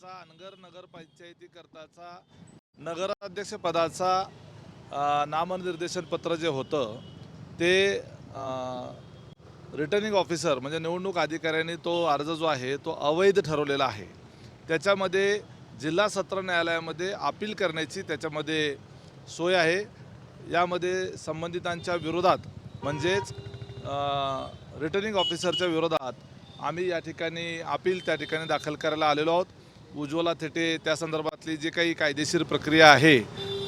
पदाचा अनगर नगर नगराध्यक्षपदाचा नगराध्यक्ष पदाचा नामनिर्देशन पत्र जे होतं ते रिटर्निंग ऑफिसर म्हणजे निवडणूक अधिकाऱ्यांनी तो अर्ज जो आहे तो अवैध ठरवलेला आहे. त्याच्यामध्ये जिल्हा सत्र न्यायालयामध्ये अपील करण्याची त्याच्यामध्ये सोय आहे. यामध्ये संबंधितांच्या विरोधात म्हणजेच रिटर्निंग ऑफिसरच्या विरोधात आम्ही या ठिकाणी अपील त्या ठिकाणी दाखल करायला आलेलो आहोत. उज्ज्वला थेटे त्या संदर्भातली जी काही कायदेशीर प्रक्रिया आहे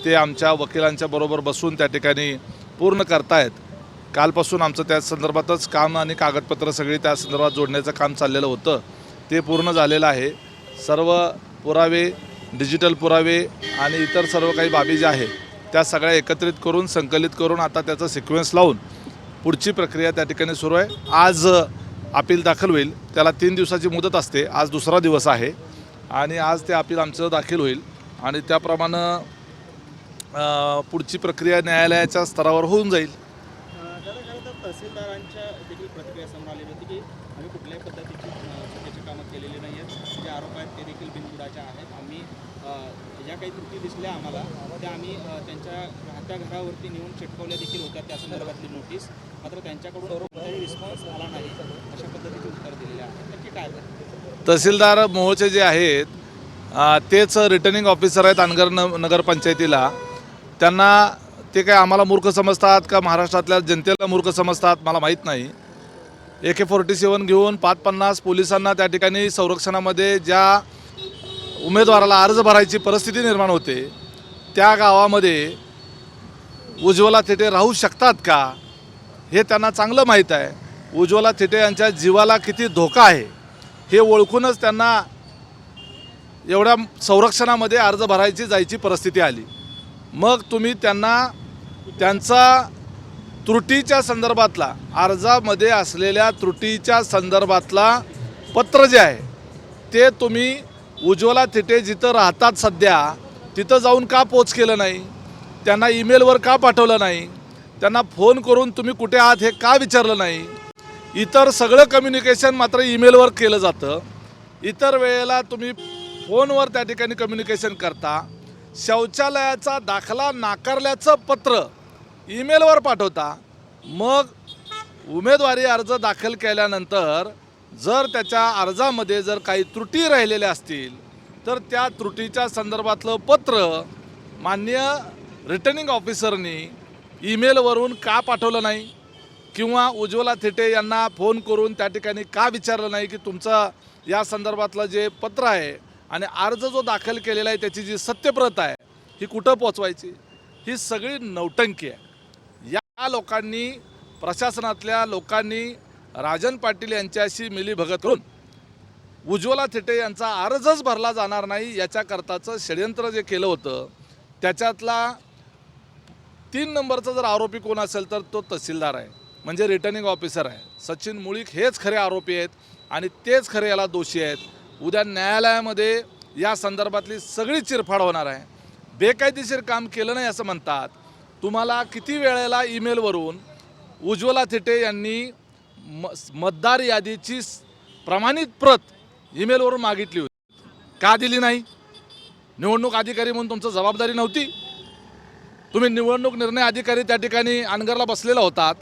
ते आमच्या वकिलांच्या बरोबर बसून त्या ठिकाणी पूर्ण करतायत. कालपासून आमचं त्या संदर्भातच काम आणि कागदपत्र सगळी त्या संदर्भात जोडण्याचं काम चाललेलं होतं. ते पूर्ण झालेलं आहे. सर्व पुरावे डिजिटल पुरावे आणि इतर सर्व काही बाबी ज्या आहेत त्या सगळ्या एकत्रित करून संकलित करून आता त्याचा सिक्वेन्स लावून पुढची प्रक्रिया त्या ठिकाणी सुरू आहे. आज अपील दाखल होईल. त्याला तीन दिवसाची मुदत असते. आज दुसरा दिवस आहे. आणि आज ते अपील आमचं दाखल होईल. आणि त्याप्रमाणे पुढची प्रक्रिया न्यायालयाच्या स्तरावर होऊन जाईल. दादा खरं तर तहसीलदारांच्या देखील प्रतिक्रिया समोर आलेली होती की आम्ही कुठल्याही पद्धतीची अ, चुकीची कामं केलेली नाही आहेत. जे आरोप आहेत ते देखील बिनबुडाचे आहेत. आम्ही ज्या काही त्रुटी दिसल्या आम्हाला त्या आम्ही त्यांच्या राहत्या घरावरती नेऊन चिटकवल्या देखील होत्या त्या संदर्भातली नोटीस. मात्र त्यांच्याकडून कोणताही रिस्पॉन्स आला नाही अशा पद्धतीचे उत्तर दिलेले आहे. नक्की काय? तहसीलदार मोहोचे जे आहेत तेच रिटर्निंग ऑफिसर आहेत अनगर न नगरपंचायतीला. त्यांना ते काय आम्हाला मूर्ख समजतात का? महाराष्ट्रातल्या जनतेला मूर्ख समजतात? मला माहीत नाही. ए के फोर्टी सेवन घेऊन पाच पन्नास पोलिसांना त्या ठिकाणी संरक्षणामध्ये ज्या उमेदवाराला अर्ज भरायची परिस्थिती निर्माण होते त्या गावामध्ये उज्ज्वला थेटे राहू शकतात का? हे त्यांना चांगलं माहीत आहे. उज्ज्वला थेटे यांच्या जीवाला किती धोका आहे? हे ओळखूनच त्यांना एवढ्या संरक्षणामध्ये अर्ज भरायची जायची परिस्थिती आली. मग तुम्ही त्यांना त्यांचा त्रुटीच्या संदर्भातला अर्जामध्ये असलेल्या त्रुटीच्या संदर्भातला पत्र जे आहे ते तुम्ही उज्ज्वला थिटे जिथं राहतात सध्या तिथं जाऊन का पोच केलं नाही? त्यांना ईमेलवर का पाठवलं नाही? त्यांना फोन करून तुम्ही कुठे आहात हे का विचारलं नाही? इतर सगळं कम्युनिकेशन मात्र ईमेलवर केलं जातं. इतर वेळेला तुम्ही फोनवर त्या ठिकाणी कम्युनिकेशन करता. शौचालयाचा दाखला नाकारल्याचं पत्र ईमेलवर पाठवता. मग उमेदवारी अर्ज दाखल केल्यानंतर जर त्याच्या अर्जामध्ये जर काही त्रुटी राहिलेल्या असतील तर त्या त्रुटीच्या संदर्भातलं पत्र मान्य रिटर्निंग ऑफिसरनी ईमेलवरून का पाठवलं नाही? किंवा उज्ज्वला थेटे यांना फोन करून त्या ठिकाणी का विचारलं नाही की तुमचं या संदर्भातलं जे पत्र आहे आणि अर्ज जो दाखल केलेला आहे त्याची जी सत्यप्रत आहे ही कुठं पोचवायची? ही सगळी नौटंकी आहे. या लोकांनी प्रशासनातल्या लोकांनी राजन पाटील यांच्याशी मिलीभगत करून उज्ज्वला थेटे यांचा अर्जच भरला जाणार नाही याच्याकरताचं षडयंत्र जे केलं होतं त्याच्यातला तीन नंबरचा जर आरोपी कोण असेल तर तो तहसीलदार आहे. म्हणजे रिटर्निंग ऑफिसर आहे. सचिन मुळीक हेच खरे आरोपी आहेत आणि तेच खरे याला दोषी आहेत. उद्या न्यायालयामध्ये या संदर्भातली सगळी चिरफाड होणार आहे. बेकायदेशीर काम केलं नाही असं म्हणतात. तुम्हाला किती वेळेला ईमेलवरून उज्ज्वला थिटे यांनी म मतदार यादीची प्रमाणित प्रत ईमेलवरून मागितली होती. का दिली नाही? निवडणूक अधिकारी म्हणून तुमचं जबाबदारी नव्हती. तुम्ही निवडणूक निर्णय अधिकारी त्या ठिकाणी अनगरला बसलेला होतात.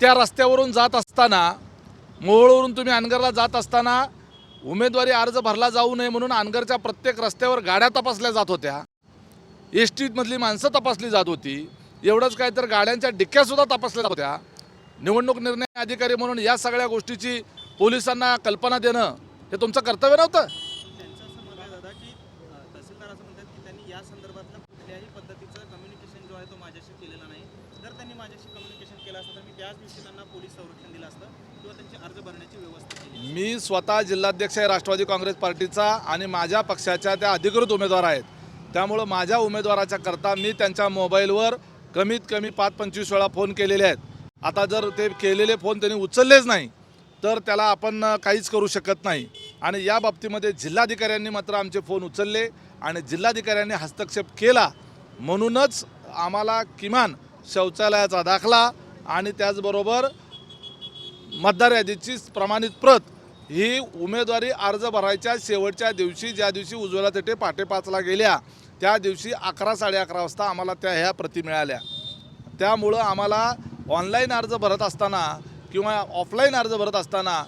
त्या रस्त्यावरून जात असताना मोहोळवरून तुम्ही अनगरला जात असताना उमेदवारी अर्ज भरला जाऊ नये म्हणून अनगरच्या प्रत्येक रस्त्यावर गाड्या तपासल्या जात होत्या. एस टीमधली माणसं तपासली जात होती. एवढंच काय तर गाड्यांच्या डिक्क्यासुद्धा तपासल्या जात होत्या. निवडणूक निर्णय अधिकारी म्हणून या सगळ्या गोष्टीची पोलिसांना कल्पना देणं हे तुमचं कर्तव्य नव्हतं त्यांचं असं मत आहे दादा की अ, तहसीलदार असं म्हणतात की त्यांनी या संदर्भातलं कुठल्याही पद्धतीचं कम्युनिकेशन जो आहे तो माझ्याशी केलेला नाही जर त्यांनी माझ्याशी कम्युनिकेशन केलं असतं तर मी त्याच दिवशी त्यांना पोलीस संरक्षण दिलं असतं किंवा त्यांची अर्ज भरण्याची व्यवस्था केली. मी स्वतः जिल्हाध्यक्ष आहे राष्ट्रवादी काँग्रेस पार्टीचा आणि माझ्या पक्षाच्या त्या अधिकृत उमेदवार आहेत. त्यामुळं माझ्या उमेदवाराच्या करता मी त्यांच्या मोबाईलवर कमीत कमी पाच पंचवीस वेळा फोन केलेले आहेत. आता जर ते केलेले फोन त्यांनी उचललेच नाही तर त्याला आपण काहीच करू शकत नाही. आणि या बाबतीमध्ये जिल्हाधिकाऱ्यांनी मात्र आमचे फोन उचलले आणि जिल्हाधिकाऱ्यांनी हस्तक्षेप केला म्हणूनच आम्हाला किमान शौचालयाचा दाखला आणि त्याचबरोबर मतदार यादीची प्रमाणित प्रत ही उमेदवारी अर्ज भरायच्या शेवटच्या दिवशी ज्या दिवशी उज्ज्वला तेटे पहाटे पाचला गेल्या त्या दिवशी अकरा साडे अकरा वाजता आम्हाला त्या ह्या प्रती मिळाल्या. त्यामुळं आम्हाला ऑनलाईन अर्ज भरत असताना किंवा ऑफलाईन अर्ज भरत असताना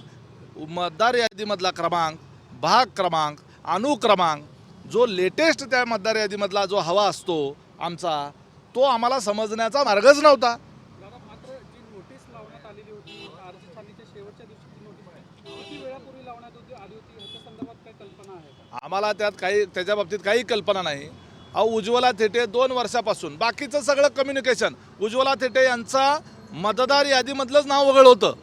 मतदार यादीमधला क्रमांक भाग क्रमांक अनुक्रमांक जो लेटेस्ट त्या मतदार यादीमधला जो हवा असतो आमचा तो आम्हाला समजण्याचा मार्गच नव्हता दादा मात्र जी नोटीस लावण्यात आलेली होती अर्ज छाननीच्या शेवटच्या दिवशी ती नोटीस किती वेळापूर्वी लावण्यात होती आली होती ह्याच्या संदर्भात काय कल्पना आहे का आम्हाला त्यात काही त्याच्या बाबतीत काही कल्पना नाही. अहो उज्ज्वला थेटे दोन वर्षापासून. बाकीचं सगळं कम्युनिकेशन उज्ज्वला थेटे यांचा मतदार यादीमधलंच नाव वगळ होतं.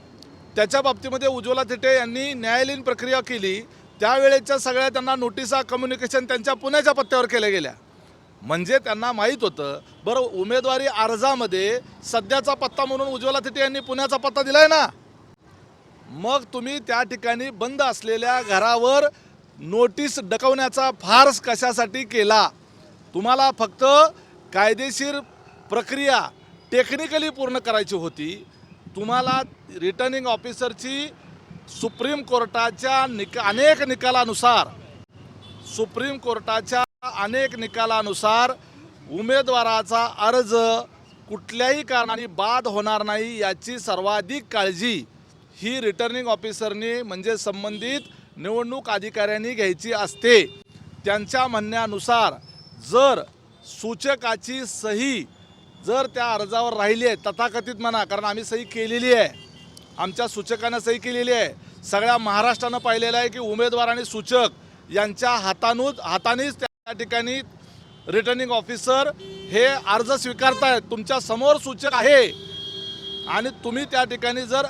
त्याच्या बाबतीमध्ये उज्ज्वला थेटे यांनी न्यायालयीन प्रक्रिया केली. त्यावेळेच्या सगळ्या त्यांना नोटिसा कम्युनिकेशन त्यांच्या पुण्याच्या पत्त्यावर केल्या गेल्या. म्हणजे त्यांना माहीत होतं बरं उमेदवारी अर्जामध्ये सध्याचा पत्ता म्हणून उज्ज्वला थेटे यांनी पुण्याचा पत्ता दिलाय ना? मग तुम्ही त्या ठिकाणी बंद असलेल्या घरावर नोटीस डकवण्याचा फार्स कशासाठी केला? तुम्हाला फक्त कायदेशीर प्रक्रिया टेक्निकली पूर्ण करायची होती. तुम्हाला रिटर्निंग ऑफिसरची सुप्रीम कोर्टाच्या निक अनेक निकालानुसार सुप्रीम कोर्टाच्या अनेक निकालानुसार उमेदवाराचा अर्ज कुठल्याही कारणाने बाद होणार नाही याची सर्वाधिक काळजी ही रिटर्निंग ऑफिसरने म्हणजे संबंधित निवडणूक अधिकाऱ्यांनी घ्यायची असते. त्यांच्या म्हणण्यानुसार जर सूचकाची सही जर त्या अर्जावर राहिली आहे तथाकथित म्हणा कारण आम्ही सही केलेली आहे. आमच्या सूचकानं सही केलेली आहे. सगळ्या महाराष्ट्रानं पाहिलेलं आहे की उमेदवार आणि सूचक यांच्या हातानूच हातानेच त्या ठिकाणी रिटर्निंग ऑफिसर हे अर्ज स्वीकारतायत. तुमच्यासमोर सूचक आहे. आणि तुम्ही त्या ठिकाणी जर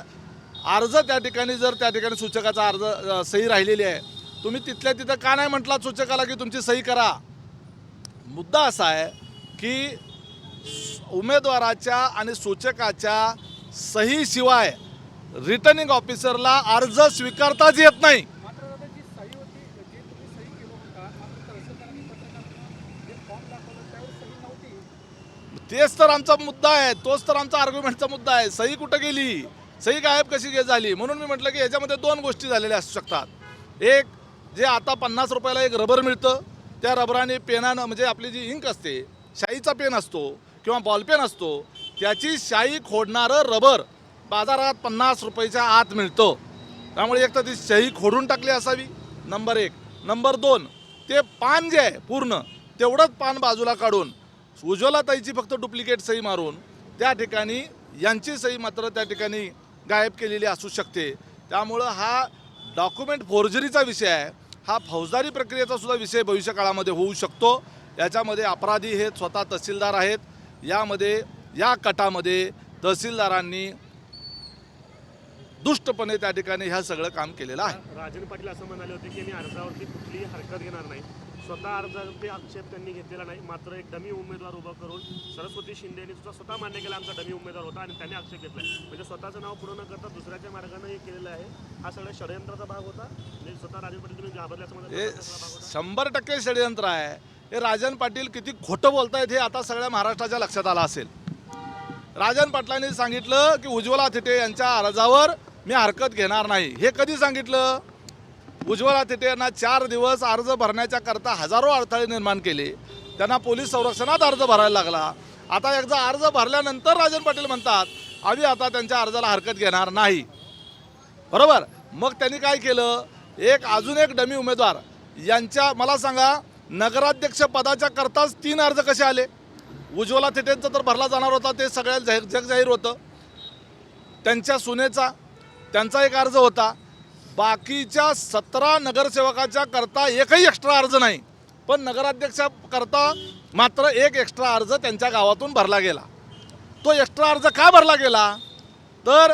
अर्ज त्या ठिकाणी जर त्या ठिकाणी सूचकाचा अर्ज सही राहिलेली आहे तुम्ही तिथल्या तिथं का नाही म्हटला सूचकाला की तुमची सही करा? मुद्दा असा आहे की उमेदवाराच्या आणि सूचकाच्या सहीशिवाय रिटर्निंग ऑफिसरला अर्ज स्वीकारताच येत नाही. तेच तर आमचा मुद्दा आहे तोच तर आमचा आर्ग्युमेंटचा मुद्दा आहे. सही कुठं गेली? सही गायब कशी झाली? म्हणून मी म्हटलं की याच्यामध्ये दोन गोष्टी झालेल्या असू शकतात. एक जे आता पन्नास रुपयाला एक रबर मिळतं त्या रबराने पेनानं म्हणजे आपली जी इंक असते शाईचा पेन असतो किंवा बॉलपेन असतो त्याची शाई खोडणारं रबर बाजारात पन्नास रुपयाच्या आत मिळतं. त्यामुळे एक तर ती शाई खोडून टाकली असावी नंबर एक. नंबर दोन ते पान जे आहे पूर्ण तेवढंच पान बाजूला काढून उज्ज्वला ताईची फक्त डुप्लिकेट सही मारून त्या ठिकाणी यांची सही मात्र त्या ठिकाणी गायब केलेली असू शकते. त्यामुळं हा डॉक्युमेंट फोर्जरीचा विषय आहे. हा फौजदारी प्रक्रियेचा सुद्धा विषय भविष्य काळामध्ये होऊ शकतो. याच्यामध्ये अपराधी हे स्वतः तहसीलदार आहेत. यामध्ये या कटामध्ये तहसीलदारांनी दुष्टपणे त्या ठिकाणी ह्या सगळं काम केलेलं आहे. राजन पाटील असं म्हणाले होते की अर्जावरती कुठलीही हरकत घेणार नाही. स्वतः अर्जावरती आक्षेप त्यांनी घेतलेला नाही. मात्र एक डमी उमेदवार उभा करून सरस्वती शिंदे यांनी सुद्धा स्वतः मान्य केला आमचा डमी उमेदवार होता आणि त्यांनी आक्षेप घेतला म्हणजे स्वतःचं नाव पूर्ण न करता दुसऱ्याच्या मार्गाने हे केलेलं आहे. हा सगळ्या षडयंत्राचा भाग होता. म्हणजे स्वतः राजन पाटील तुम्ही घाबरले असं म्हणत होता, त्याचा भाग होता. शंभर टक्के षडयंत्र आहे. हे राजन पाटील किती खोटं बोलतायत हे आता सगळ्या महाराष्ट्राच्या लक्षात आलं असेल. राजन पाटलांनी सांगितलं की उज्ज्वला थिटे यांच्या अर्जावर मी हरकत घेणार नाही. हे कधी सांगितलं? उज्ज्वला थिटे यांना चार दिवस अर्ज भरण्याच्या करता हजारो अडथळे निर्माण केले. त्यांना पोलीस संरक्षणात अर्ज भरायला लागला. आता एकदा अर्ज भरल्यानंतर राजन पाटील म्हणतात आम्ही आता त्यांच्या अर्जाला हरकत घेणार नाही. बरोबर? मग त्यांनी काय केलं? एक अजून एक डमी उमेदवार. यांच्या मला सांगा नगराध्यक्ष पदाच्या करताच तीन अर्ज कसे आले? उज्ज्वला थिटेंचा तर भरला जाणार होता ते सगळ्या जाहीर जग जाहीर होतं. त्यांच्या सुनेचा त्यांचा एक अर्ज होता. बाकीच्या सतरा नगरसेवकाच्या करता एकही एक्स्ट्रा अर्ज नाही. पण नगराध्यक्षा करता मात्र एक एक्स्ट्रा अर्ज त्यांच्या गावातून भरला गेला. तो एक्स्ट्रा अर्ज का भरला गेला? तर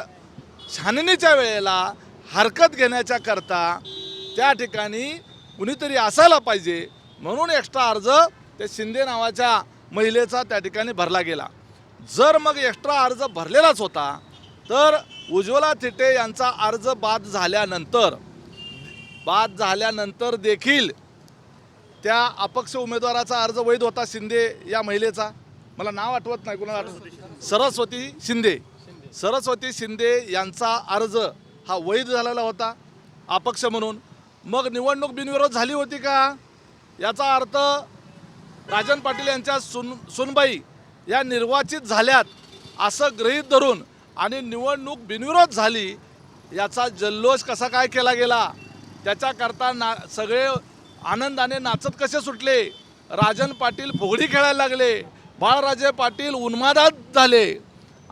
छाननीच्या वेळेला हरकत घेण्याच्या करता त्या ठिकाणी कुणीतरी असायला पाहिजे म्हणून एक्स्ट्रा अर्ज त्या शिंदे नावाच्या महिलेचा त्या ठिकाणी भरला गेला. जर मग एक्स्ट्रा अर्ज भरलेलाच होता तर उज्ज्वला थिटे यांचा अर्ज बाद झाल्यानंतर बाद झाल्यानंतर देखील त्या अपक्ष उमेदवाराचा अर्ज वैध होता शिंदे या महिलेचा? मला नाव आठवत नाही कुणाला आठवत सरस्वती शिंदे. सरस्वती शिंदे यांचा अर्ज हा वैध झालेला होता अपक्ष म्हणून. मग निवडणूक बिनविरोध झाली होती का? याचा अर्थ राजन पाटील यांच्या सुन सुनबाई या निर्वाचित झाल्यात असं गृहीत धरून आणि निवडणूक बिनविरोध झाली याचा जल्लोष कसा काय केला गेला त्याच्याकरता ना सगळे आनंदाने नाचत कसे सुटले राजन पाटील फुगडी खेळायला लागले बाळराजे पाटील उन्मादात झाले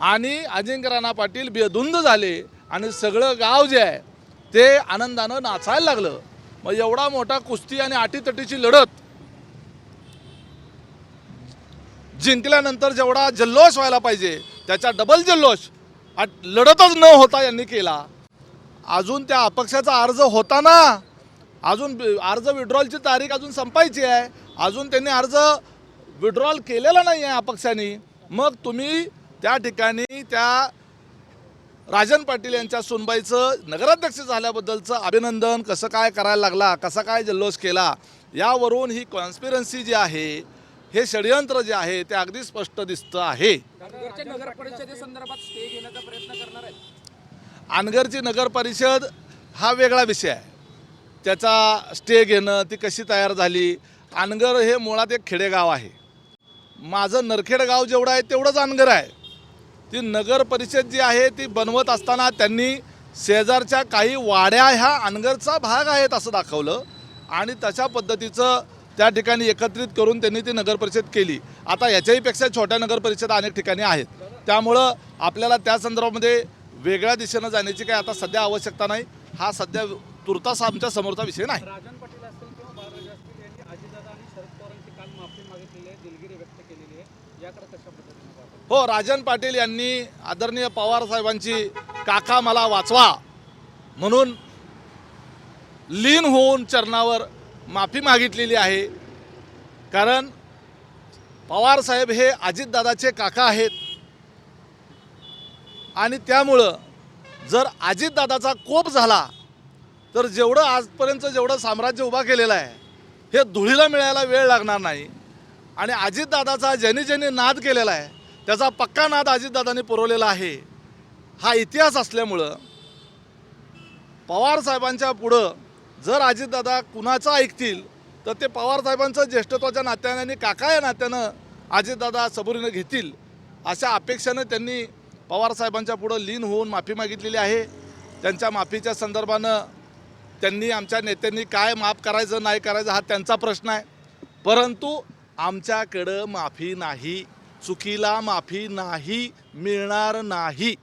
आणि अजिंक्य राणा पाटील बेधुंद झाले आणि सगळं गाव जे आहे ते आनंदानं नाचायला लागलं. मग एवढा मोठा कुस्ती आणि आटीतटीची लढत जिंकल्यानंतर जेवढा जल्लोष व्हायला पाहिजे त्याचा डबल जल्लोष आट- लढतच न होता यांनी केला. अजून त्या अपक्षाचा अर्ज होता ना अजून अर्ज विड्रॉलची तारीख अजून संपायची आहे. अजून त्यांनी अर्ज विड्रॉल केलेला नाही आहे अपक्षाने. मग तुम्ही त्या ठिकाणी त्या राजन पाटील यांच्या सुनबाईचं नगराध्यक्ष झाल्याबद्दलचं अभिनंदन कसं काय करायला लागला कसा काय जल्लोष केला यावरून ही कॉन्स्पिरन्सी जी आहे हे षडयंत्र जे आहे ते अगदी स्पष्ट दिसतं आहे. अनगरची नगर परिषद हा वेगळा विषय आहे. त्याचा स्टे घेणं ती कशी तयार झाली? अनगर हे मुळात एक खेडेगाव आहे. माझं नरखेड गाव जेवढं आहे तेवढंच अनगर आहे. ती नगर परिषद जी आहे ती बनवत असताना त्यांनी शेजारच्या काही वाड्या ह्या अनगरचा भाग आहेत असं दाखवलं आणि तशा पद्धतीचं त्या ठिकाणी एकत्रित करून त्यांनी ती नगर परिषद केली. आता याच्याही पेक्षा छोट्या नगर परिषद अनेक ठिकाणी आहेत. त्यामुळं आपल्याला त्या संदर्भामध्ये वेगळ्या दिशेनं जाण्याची काही आता सध्या आवश्यकता नाही. हा सध्या तुर्तास आमच्या समोरचा विषय नाही. राजन पाटील असतील किंवा बाळराजे असतील यांनी अजितदादा आणि शरद पवारांची काल माफी मागितलेली आहे दिलगिरी व्यक्त केलेली आहे. याकडे कशा पद्धतीने पाहता हो राजन पाटील यांनी आदरणीय पवार साहेबांची काका मला वाचवा. म्हणून लीन होऊन चरणावर माफी मागितलेली आहे. कारण पवार साहेब हे अजितदादाचे काका आहेत. आणि त्यामुळं जर अजितदादाचा कोप झाला तर जेवढं आजपर्यंत जेवढं साम्राज्य उभा केलेलं आहे हे धुळीला मिळायला वेळ लागणार नाही. आणि अजितदादाचा ज्यांनी ज्यांनी नाद केलेला आहे त्याचा पक्का नाद अजितदादांनी पुरवलेला आहे. हा इतिहास असल्यामुळं पवार साहेबांच्या पुढं जर अजितदादा कुणाचं ऐकतील तर ते पवार साहेबांचं ज्येष्ठत्वाच्या नात्याने आणि काका या नात्यानं अजितदादा सबुरीनं घेतील अशा अपेक्षेनं त्यांनी पवार साहेबांच्या पुढं लीन होऊन माफी मागितलेली आहे. त्यांच्या माफीच्या संदर्भानं त्यांनी आमच्या नेत्यांनी काय माफ करायचं नाही करायचं हा त्यांचा प्रश्न आहे. परंतु आमच्याकडं माफी नाही चुकीला माफी नाही मिळणार नाही.